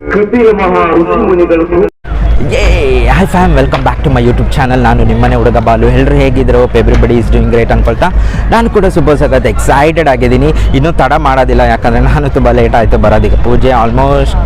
கிருத்திய மகா ருஷி முனிகள் yay hi fam welcome back to my YouTube channel ನಾನು ನಿಮ್ಮನೆ ಹುಡುಗ ಬಾಲು. ಎಲ್ಲರೂ ಹೇಗಿದ್ರು? ಎವ್ರಿಬಡಿ ಇಸ್ ಡೂಯಿಂಗ್ ಗ್ರೇಟ್ ಅನ್ಕೊಳ್ತಾ. ನಾನು ಕೂಡ ಸುಬ್ಬ ಸಖತ್ ಎಕ್ಸೈಟೆಡ್ ಆಗಿದ್ದೀನಿ. ಇನ್ನೂ ತಡ ಮಾಡೋದಿಲ್ಲ, ಯಾಕಂದರೆ ನಾನು ತುಂಬ ಲೇಟ್ ಆಯಿತು ಬರೋದಕ್ಕೆ ಪೂಜೆ ಆಲ್ಮೋಸ್ಟ್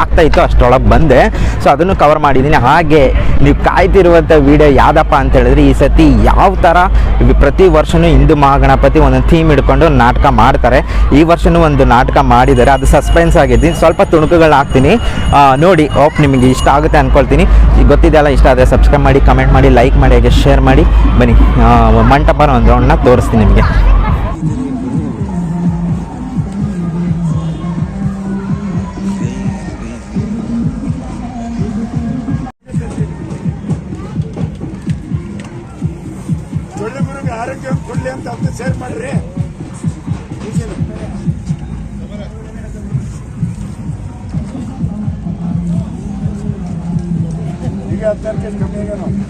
ಆಗ್ತಾ ಇತ್ತು ಅಷ್ಟರೊಳಗೆ ಬಂದೆ. ಸೊ ಅದನ್ನು ಕವರ್ ಮಾಡಿದ್ದೀನಿ. ಹಾಗೆ, ನೀವು ಕಾಯ್ತಿರುವಂಥ ವೀಡಿಯೋ ಯಾವ್ದಪ್ಪ ಅಂತ ಹೇಳಿದ್ರೆ, ಈ ಸತಿ ಯಾವ ಥರ ಪ್ರತಿ ವರ್ಷವೂ ಹಿಂದೂ ಮಹಾಗಣಪತಿ ಒಂದೊಂದು ಥೀಮ್ ಹಿಡ್ಕೊಂಡು ನಾಟಕ ಮಾಡ್ತಾರೆ. ಈ ವರ್ಷವೂ ಒಂದು ನಾಟಕ ಮಾಡಿದ್ದಾರೆ. ಅದು ಸಸ್ಪೆನ್ಸ್ ಆಗಿದ್ದೀನಿ. ಸ್ವಲ್ಪ ತುಣುಕುಗಳು ಹಾಕ್ತೀನಿ ನೋಡಿ ಓಪ್ ನಿಮಗೆ ಇಷ್ಟ ಆಗುತ್ತೆ ಅಂದ್ಕೊಳ್ತೀನಿ ಈಗ ಗೊತ್ತಿದೆಯಲ್ಲ ಇಷ್ಟ ಆದರೆ ಸಬ್ಸ್ಕ್ರೈಬ್ ಮಾಡಿ ಕಮೆಂಟ್ ಮಾಡಿ ಲೈಕ್ ಮಾಡಿ, ಹಾಗೆ ಶೇರ್ ಮಾಡಿ. ಬನ್ನಿ ಮಂಟಪನ ಒಂದು ರೌಂಡ್ನ ತೋರಿಸ್ತೀನಿ ನಿಮಗೆ. ಆರೋಗ್ಯ ಕೊಡ್ಲಿ ಅಂತ ಶೇರ್ ಮಾಡ್ರಿ. hacer que que.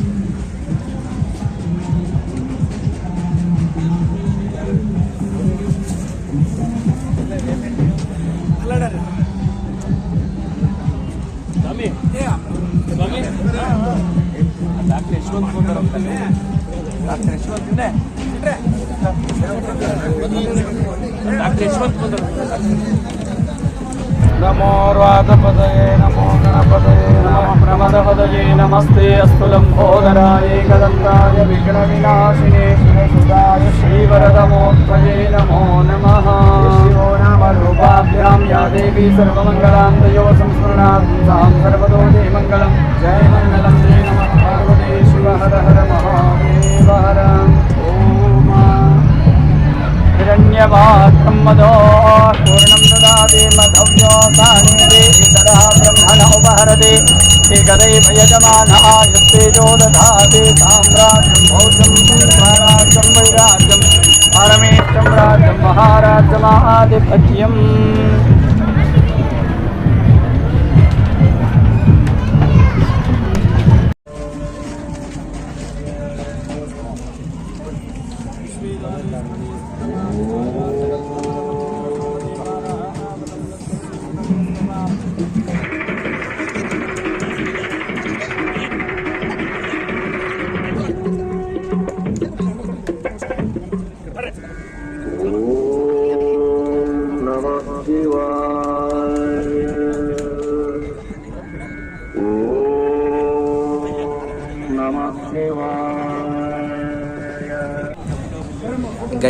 नमोर्वादपदये नमो गणपदये नमः प्रमदपदये नमस्ते अस्तु लम्बोदराय कदन्ताय विघ्नविनाशिने सुरसुताय श्रीवरदमोत्तये नमो नमः शिवो नामरूपाभ्यां या देवी सर्वमङ्गलां तयो संस्मरणां सर्वतो मङ्गलं जय मङ्गलं जय नमः पार्वते शिव हर हर महादेव हर ॐ हिरण्यवात्मदो पूर्णं ददाति मधौ सानिधे तदा ब्रह्मण उपहरति एकदैव यजमानः यत्तेजो दधाति साम्राज्यं भौजं स्वराज्यं वैराज्यं महाराज्यमाधिपत्यम्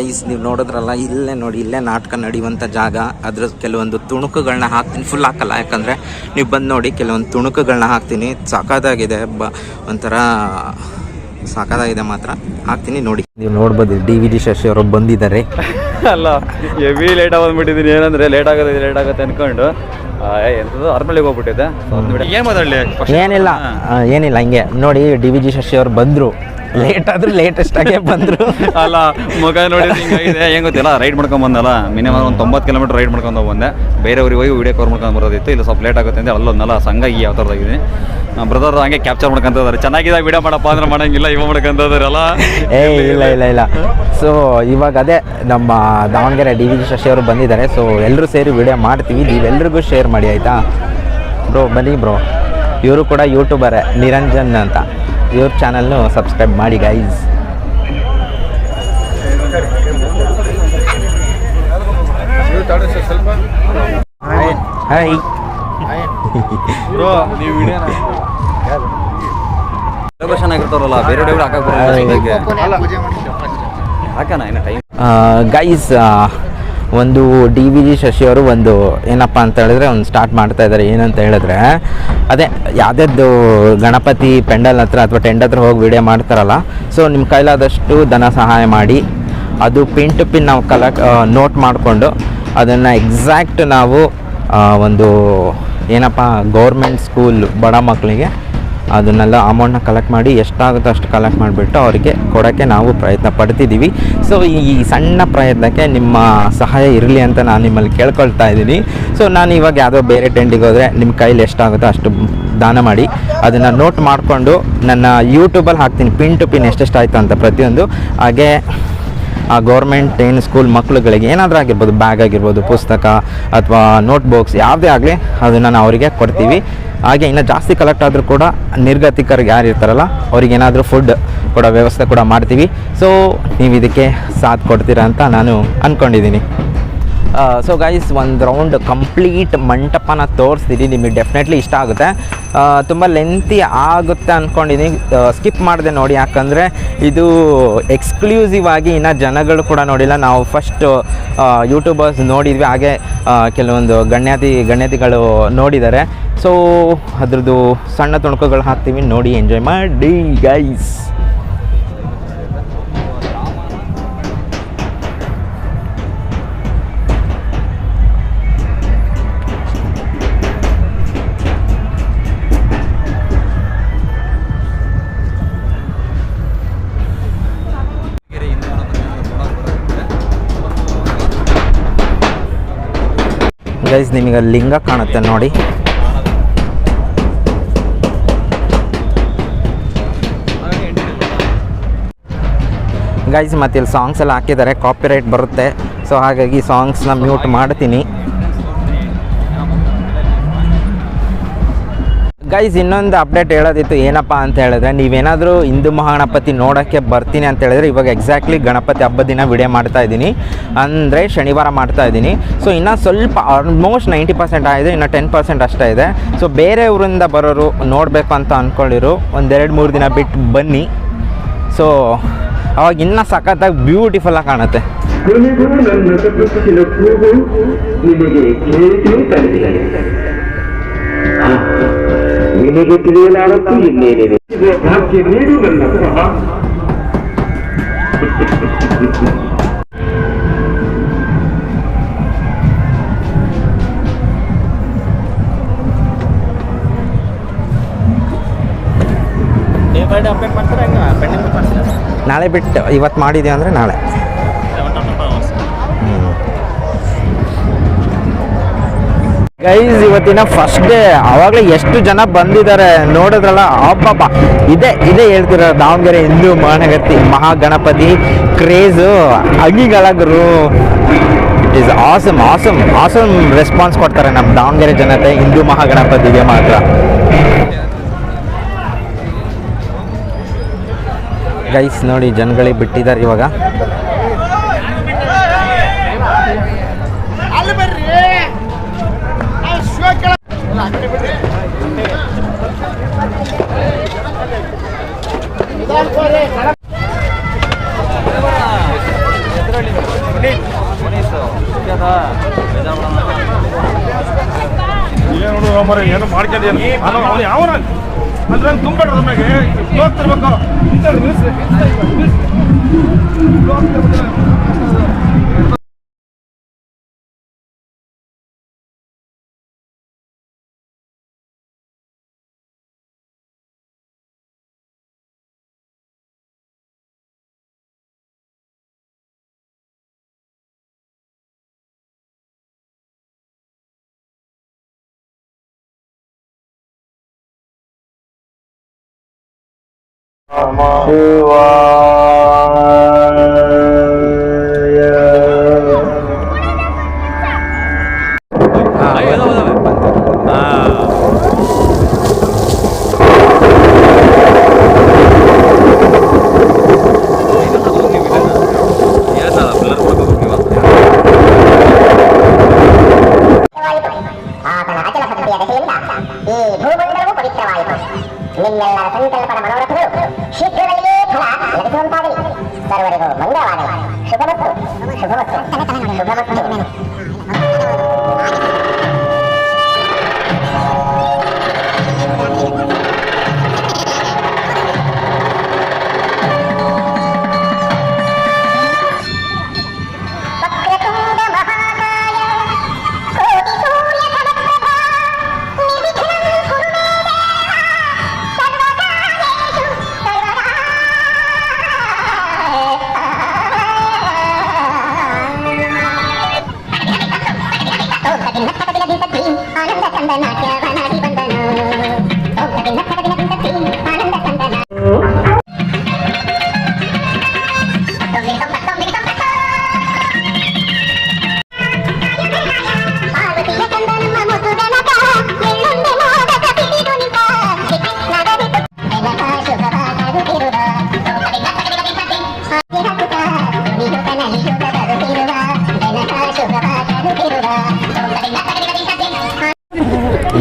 ಗೈಸ್ ನೀವು ನೋಡಿದ್ರಲ್ಲ ಇಲ್ಲೇ ನೋಡಿ ಇಲ್ಲೇ ನಾಟಕ ನಡೆಯುವಂಥ ಜಾಗ. ಅದ್ರ ಕೆಲವೊಂದು ತುಣುಕುಗಳನ್ನ ಹಾಕ್ತೀನಿ ಫುಲ್ ಹಾಕಲ್ಲ ಯಾಕಂದರೆ ನೀವು ಬಂದು ನೋಡಿ ಕೆಲವೊಂದು ತುಣುಕುಗಳನ್ನ ಹಾಕ್ತೀನಿ. ಸಾಕಾದಾಗಿದೆ ಬ ಒಂಥರ ಸಾಕಾದಾಗಿದೆ ಮಾತ್ರ. ಹಾಕ್ತೀನಿ ನೋಡಿ. ನೀವು ನೋಡ್ಬೋದು ಡಿ ವಿ ಜಿ ಶಶಿ ಅವರು ಬಂದಿದ್ದಾರೆ. ಅಲ್ಲ ಹೆವಿ ಲೇಟ್ ಬಂದ್ಬಿಟ್ಟಿದ್ದೀನಿ ಏನಂದ್ರೆ ಲೇಟ್ ಆಗೋದಿದೆ ಲೇಟ್ ಆಗುತ್ತೆ ಅರ್ಮಳಿಗೆ ಏನು ಮಾತಾಡಲಿ? ಏನಿಲ್ಲ ಏನಿಲ್ಲ ಹಿಂಗೆ. ನೋಡಿ ಡಿ ವಿ ಜಿ ಶಶಿ ಅವರು ಬಂದರು. ಲೇಟ್ ಆದ್ರೂ ಲೇಟೆಸ್ಟ್ ಆಗೇ ಬಂದ್ರು. ಅಲ್ಲ ಮಗ ನೋಡಿ ಹಿಂಗಾಗಿದೆ. ಹೆಂಗ್ ಗೊತ್ತಿಲ್ಲ ರೈಡ್ ಮಾಡ್ಕೊಂಡ್ ಬಂದಲ್ಲ. ಮಿನಿಮಮ್ ಒಂದು ತೊಂಬತ್ತು ಕಿಲೋಮೀಟರ್ ರೈಡ್ ಮಾಡ್ಕೊಂಡು ಬಂದೆ. ಬೇರೆಯವ್ರಿಗೆ ಹೋಗಿ ವಿಡಿಯೋ ಕವರ್ ಮಾಡ್ಕೊಂಡು ಬರೋದಿತ್ತು. ಇಲ್ಲ ಸ್ವಲ್ಪ ಲೇಟ್ ಆಗುತ್ತೆ ಅಂತ ಅಲ್ಲೊಂದಲ್ಲ ಸಂಘ ಈ ಯಾವ ಥರದಾಗಿದೆ ಬ್ರದರ್ ಹಂಗೆ ಕ್ಯಾಪ್ಚರ್ ಮಾಡ್ಕೊಂತಿದ್ದಾರೆ ಚೆನ್ನಾಗಿದೆ ವಿಡಿಯೋ ಮಾಡಪ್ಪ ಅಂದ್ರೆ ಮಾಡಂಗಿಲ್ಲ ಇವ ಮಾಡ್ಕೊಂತಿದಾರಲ್ಲ ಏ ಇಲ್ಲ ಇಲ್ಲ ಇಲ್ಲ. ಸೊ ಇವಾಗ ಅದೇ ನಮ್ಮ Davanagere D V G Shashi ಅವರು ಬಂದಿದ್ದಾರೆ. ಸೊ ಎಲ್ಲರೂ ಸೇರಿ ವಿಡಿಯೋ ಮಾಡ್ತೀವಿ. ನೀವೆಲ್ರಿಗೂ ಶೇರ್ ಮಾಡಿ ಆಯಿತಾ? ಬ್ರೋ ಬನ್ನಿ ಬ್ರೋ ಇವರು ಕೂಡ ಯೂಟ್ಯೂಬರೇ ನಿರಂಜನ್ ಅಂತ. ಇವ್ರ ಚಾನಲ್ನು ಸಬ್ಸ್ಕ್ರೈಬ್ ಮಾಡಿ ಗೈಸ್ ಹಾಯ್ ಆಗಿರ್ತಾರಲ್ಲ ಬೇರೆ ವಿಡಿಯೋ ಹಾಕಕ್ ಬರಲ್ಲ ಹಾಕಣ ಟೈಮ್ ಗೈಸ್ ಒಂದು ಡಿ ವಿ ಜಿ ಶಶಿ ಅವರು ಒಂದು ಏನಪ್ಪ ಅಂತ ಹೇಳಿದ್ರೆ ಒಂದು ಸ್ಟಾರ್ಟ್ ಮಾಡ್ತಾ ಇದ್ದಾರೆ ಏನಂತ ಹೇಳಿದ್ರೆ, ಅದೇ ಯಾವುದ್ಯಾವ್ದು ಗಣಪತಿ ಪೆಂಡಲ್ ಹತ್ರ ಅಥವಾ ಟೆಂಟ್ ಹತ್ರ ಹೋಗಿ ವಿಡಿಯೋ ಮಾಡ್ತಾರಲ್ಲ ಸೊ ನಿಮ್ಮ ಕೈಲಾದಷ್ಟು ಧನ ಸಹಾಯ ಮಾಡಿ, ಅದು ಪಿನ್ ಟು ಪಿನ್ ನಾವು ಕಲೆಕ್ಟ್ ನೋಟ್ ಮಾಡಿಕೊಂಡು ಅದನ್ನು ಎಕ್ಸಾಕ್ಟ್ ನಾವು ಒಂದು ಏನಪ್ಪ ಗೌರ್ಮೆಂಟ್ ಸ್ಕೂಲ್ ಬಡ ಮಕ್ಕಳಿಗೆ ಅದನ್ನೆಲ್ಲ ಅಮೌಂಟ್ನ ಕಲೆಕ್ಟ್ ಮಾಡಿ ಎಷ್ಟಾಗುತ್ತೋ ಅಷ್ಟು ಕಲೆಕ್ಟ್ ಮಾಡಿಬಿಟ್ಟು ಅವರಿಗೆ ಕೊಡೋಕ್ಕೆ ನಾವು ಪ್ರಯತ್ನ ಪಡ್ತಿದ್ದೀವಿ. ಸೊ ಈ ಸಣ್ಣ ಪ್ರಯತ್ನಕ್ಕೆ ನಿಮ್ಮ ಸಹಾಯ ಇರಲಿ ಅಂತ ನಾನು ನಿಮ್ಮಲ್ಲಿ ಕೇಳ್ಕೊಳ್ತಾ ಇದ್ದೀನಿ. ಸೊ ನಾನು ಇವಾಗ ಯಾವುದೋ ಬೇರೆ ಟೆಂಟಿಗೆ ಹೋದರೆ ನಿಮ್ಮ ಕೈಲಿ ಎಷ್ಟಾಗುತ್ತೋ ಅಷ್ಟು ದಾನ ಮಾಡಿ ಅದನ್ನು ನೋಟ್ ಮಾಡಿಕೊಂಡು ನನ್ನ ಯೂಟ್ಯೂಬಲ್ಲಿ ಹಾಕ್ತೀನಿ. ಪಿನ್ ಟು ಪಿನ್ ಎಷ್ಟೆಷ್ಟು ಆಯಿತು ಅಂತ ಪ್ರತಿಯೊಂದು. ಹಾಗೆ ಗೌರ್ಮೆಂಟ್ ಏನು ಸ್ಕೂಲ್ ಮಕ್ಕಳುಗಳಿಗೆ ಏನಾದರೂ ಆಗಿರ್ಬೋದು ಬ್ಯಾಗ್ ಆಗಿರ್ಬೋದು, ಪುಸ್ತಕ ಅಥವಾ ನೋಟ್ಬುಕ್ಸ್ ಯಾವುದೇ ಆಗಲಿ ಅದನ್ನು ನಾವು ಅವರಿಗೆ ಕೊಡ್ತೀವಿ. ಹಾಗೆ ಇನ್ನು ಜಾಸ್ತಿ ಕಲೆಕ್ಟ್ ಆದರೂ ಕೂಡ ನಿರ್ಗತಿಕರು ಯಾರು ಇರ್ತಾರಲ್ಲ ಅವ್ರಿಗೆ ಏನಾದರೂ ಫುಡ್ ಕೊಡೋ ವ್ಯವಸ್ಥೆ ಕೂಡ ಮಾಡ್ತೀವಿ. ಸೊ ನೀವು ಇದಕ್ಕೆ ಸಾಥ್ ಕೊಡ್ತೀರಾ ಅಂತ ನಾನು ಅಂದ್ಕೊಂಡಿದ್ದೀನಿ ಸೊ ಗೈಸ್ ಒಂದು ರೌಂಡ್ ಕಂಪ್ಲೀಟ್ ಮಂಟಪನ ತೋರಿಸ್ತೀನಿ ನಿಮಗೆ ಡೆಫಿನೆಟ್ಲಿ ಇಷ್ಟ ಆಗುತ್ತೆ. ತುಂಬ ಲೆಂತಿ ಆಗುತ್ತೆ ಅಂದ್ಕೊಂಡಿದ್ದೀನಿ ಸ್ಕಿಪ್ ಮಾಡಿದೆ ನೋಡಿ, ಯಾಕಂದರೆ ಇದು ಎಕ್ಸ್ಕ್ಲೂಸಿವ್ ಆಗಿ ಇನ್ನು ಜನಗಳು ಕೂಡ ನೋಡಿಲ್ಲ. ನಾವು ಫಸ್ಟ್ ಯೂಟ್ಯೂಬರ್ಸ್ ನೋಡಿದ್ವಿ. ಹಾಗೆ ಕೆಲವೊಂದು ಗಣ್ಯಾತಿ ಗಣ್ಯತಿಗಳು ನೋಡಿದ್ದಾರೆ. ಸೊ ಅದ್ರದ್ದು ಸಣ್ಣ ತುಣುಕುಗಳು ಹಾಕ್ತೀವಿ. ನೋಡಿ ಎಂಜಾಯ್ ಮಾಡಿ ಗೈಸ್ ಗೈಸ್ ನಿಮಗೆ ಲಿಂಗ ಕಾಣುತ್ತೆ ನೋಡಿ. ಗೈಸ್ ಮತ್ತೆ ಇಲ್ಲಿ ಸಾಂಗ್ಸ್ ಎಲ್ಲ ಹಾಕಿದ್ದಾರೆ ಕಾಪಿರೈಟ್ ಬರುತ್ತೆ. ಸೊ ಹಾಗಾಗಿ ಸಾಂಗ್ಸ್ನ ಮ್ಯೂಟ್ ಮಾಡ್ತೀನಿ. ಗೈಸ್ ಇನ್ನೊಂದು ಅಪ್ಡೇಟ್ ಹೇಳೋದಿತ್ತು, ಏನಪ್ಪ ಅಂತ ಹೇಳಿದ್ರೆ, ನೀವೇನಾದರೂ ಹಿಂದೂ ಮಹಾಗಣಪತಿ ನೋಡೋಕ್ಕೆ ಬರ್ತೀನಿ ಅಂತ ಹೇಳಿದ್ರೆ, ಇವಾಗ ಎಕ್ಸಾಕ್ಟ್ಲಿ ಗಣಪತಿ ಹಬ್ಬದ ದಿನ ವಿಡಿಯೋ ಮಾಡ್ತಾ ಇದ್ದೀನಿ. ಅಂದರೆ ಶನಿವಾರ ಮಾಡ್ತಾ ಇದ್ದೀನಿ. ಸೊ ಇನ್ನು ಸ್ವಲ್ಪ ಆಲ್ಮೋಸ್ಟ್ ನೈಂಟಿ ಪರ್ಸೆಂಟ್ ಆಗಿದೆ, ಇನ್ನು ಟೆನ್ ಪರ್ಸೆಂಟ್ ಅಷ್ಟೇ ಇದೆ. ಸೊ ಬೇರೆ ಊರಿಂದ ಬರೋರು ನೋಡಬೇಕು ಅಂತ ಅಂದ್ಕೊಂಡಿರು ಒಂದೆರಡು ಮೂರು ದಿನ ಬಿಟ್ಟು ಬನ್ನಿ. ಸೊ ಅವಾಗ ಇನ್ನೂ ಸಖತ್ತಾಗಿ ಬ್ಯೂಟಿಫುಲ್ಲಾಗಿ ಕಾಣುತ್ತೆ. ಕೊನೆಗೂ ನನ್ನ ತಪ್ಪಿನ ಕೂಗು ನಿಮಗೆ ಕೇಳಿಯೂ ತಲುಪಿದೆ ಆ, ನಿನಗೆ ತಿಳಿಯಲಾರದ್ದು ಇನ್ನೇನಿದೆ ನಾಳೆ ಬಿಟ್ಟು ಇವತ್ತು ಮಾಡಿದ್ದೀವಿ ಅಂದರೆ ನಾಳೆ. ಗೈಸ್ ಇವತ್ತಿನ ಫಸ್ಟ್ ಡೇ ಆವಾಗಲೇ ಎಷ್ಟು ಜನ ಬಂದಿದ್ದಾರೆ ನೋಡಿದ್ರಲ್ಲ? ಅಬ್ಬಬ್ಬ. ಇದೇ ಇದೇ ಹೇಳ್ತಿರೋ ದಾವಣಗೆರೆ ಹಿಂದೂ ಮಹಾನಗತಿ Mahaganapati craze ಅಗಿಗಳಗರು it is awesome awesome awesome response ಕೊಡ್ತಾರೆ ನಮ್ಮ ದಾವಣಗೆರೆ ಜನತೆ ಹಿಂದೂ ಮಹಾಗಣಪತಿಗೆ ಮಾತ್ರ. ಗೈಸ್ ನೋಡಿ ಜನಗಳಿಗೆ ಬಿಟ್ಟಿದ್ದಾರೆ ಇವಾಗ. ಏನು ನೋಡು ಮರ ಏನು ಮಾಡ್ಕೊಂಡು ಏನು ಅವನು ಅವನು ಯಾವನ? ಅಂದ್ರೆ ತುಂಬೇಡ್ರ ನಮಗೆ. ಹೋಗ್ತಿರ್ಬೇಕು Namah Shivaya. ಲಭಿಸುವಂತಾಗಲಿ ಸರ್ವರಿಗೂ ಮಂಗಳವಾಗಲಿ ಶುಭಮತ್ತು ಶುಭಮತ್ತು ಶುಭಮತ್ತು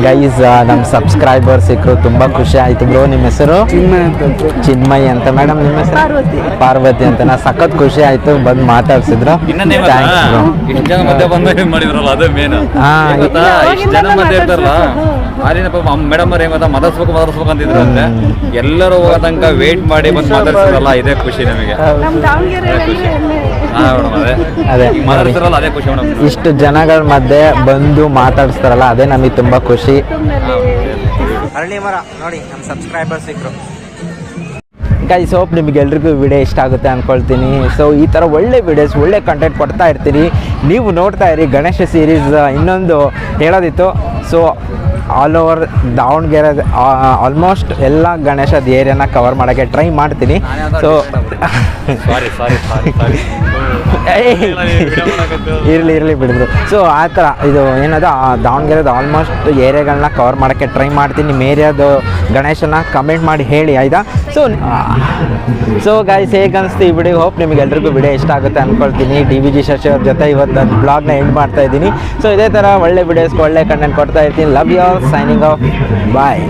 ಗೈಸ್ ನಮ್ಮ ಸಬ್ಸ್ಕ್ರೈಬರ್ ಸಿಕ್ಕರು ತುಂಬಾ ಖುಷಿ ಆಯ್ತು ಬ್ರೋ ನಿಮ್ಮ ಹೆಸರು? ಚಿನ್ಮಯಿ ಅಂತ ಮೇಡಮ್ ನಿಮ್ಮ ಹೆಸರು? ಪಾರ್ವತಿ. ಪಾರ್ವತಿ ಅಂತ. ನಾ ಸಖತ್ ಖುಷಿ ಆಯ್ತು ಬಂದು ಮಾತಾಡ್ಸಿದ್ರು. ಇನ್ನೊಂದೇ ಥ್ಯಾಂಕ್ಸ್ ಬ್ರೋ ಇಷ್ಟು ಜನ ಮಧ್ಯೆ ಬಂದು ಮಾಡಿದ್ರಲ್ಲ ಅದೇ ಮೇನ್ ಹಾ, ಗೊತ್ತಾ? ಇಷ್ಟು ಜನ ಮಧ್ಯೆ ಇರ್ತಾರಲ್ಲ ಅಲ್ಲಿನ ಮೇಡಮ್ ಅವ್ರು ಅಂತಿದ್ರು ಅಂದ್ರೆ ಎಲ್ಲರೂ ಹೋಗೋ ತನಕ ವೇಟ್ ಮಾಡಿ ಬಂದು ಮಾತಾಡ್ಸಿದ್ರಲ್ಲ ಇದೇ ಖುಷಿ ನಮಗೆ. ಅದೇ. ಅದೇ. ಈಗ ಮಾತಾಡ್ತಿರಲ್ಲ ಅದೇ ಖುಷಿ ಮೇಡಮ್. ಇಷ್ಟು ಜನಗಳ ಮಧ್ಯೆ ಬಂದು ಮಾತಾಡಿಸ್ತಾರಲ್ಲ ಅದೇ ನಮಗೆ ತುಂಬ ಖುಷಿ. ಅರಳಿ ಮರ ನೋಡಿ ನಮ್ಮ ಸಬ್ಸ್ಕ್ರೈಬರ್ ಸಿಕ್ಕರು ಗೈಸ್ ಹೋಪ್ ನಿಮಗೆಲ್ರಿಗೂ ವಿಡಿಯೋ ಇಷ್ಟ ಆಗುತ್ತೆ ಅಂದ್ಕೊಳ್ತೀನಿ ಸೊ ಈ ಥರ ಒಳ್ಳೆ ವಿಡಿಯೋಸ್ ಒಳ್ಳೆ ಕಂಟೆಂಟ್ ಕೊಡ್ತಾ ಇರ್ತೀನಿ ನೀವು ನೋಡ್ತಾ ಇರಿ ಗಣೇಶ ಸೀರೀಸ್ ಇನ್ನೊಂದು ಹೇಳೋದಿತ್ತು. So all over Davanagere almost ಎಲ್ಲ ಗಣೇಶದ ಏರಿಯಾನ ಕವರ್ ಮಾಡೋಕ್ಕೆ ಟ್ರೈ ಮಾಡ್ತೀನಿ. So sorry sorry sorry sorry ಇರಲಿ ಇರಲಿ ಬಿಡಿದ್ರು ಸೊ ಆ ಥರ ಇದು ಏನದು ದಾವಣಗೆರೆದು ಆಲ್ಮೋಸ್ಟ್ ಏರಿಯಾಗಳನ್ನ ಕವರ್ ಮಾಡೋಕ್ಕೆ ಟ್ರೈ ಮಾಡ್ತೀನಿ. ನಿಮ್ಮ ಏರಿಯಾದು ಗಣೇಶನ ಕಮೆಂಟ್ ಮಾಡಿ ಹೇಳಿ ಆಯಿತಾ? ಸೊ ಸೊ ಗಾಯ್ಸ್ ಹೇಗೆ ಅನಿಸ್ತು ಈ ವಿಡಿಯೋ ಹೋಪ್ ನಿಮಗೆ ಎಲ್ರಿಗೂ ವಿಡಿಯೋ ಇಷ್ಟ ಆಗುತ್ತೆ ಅಂದ್ಕೊಳ್ತೀನಿ ಡಿ ವಿ ಜಿ ಶಶಿ ಅವ್ರ ಜೊತೆ ಇವತ್ತು ನನ್ನ ಬ್ಲಾಗ್ನ ಎಂಡ್ ಮಾಡ್ತಾ ಇದ್ದೀನಿ. ಸೊ ಇದೇ ಥರ ಒಳ್ಳೆ ವಿಡಿಯೋಸ್ಗೆ ಒಳ್ಳೆ ಕಂಟೆಂಟ್ ಕೊಡ್ತಾ ಇರ್ತೀನಿ. Love you all signing off bye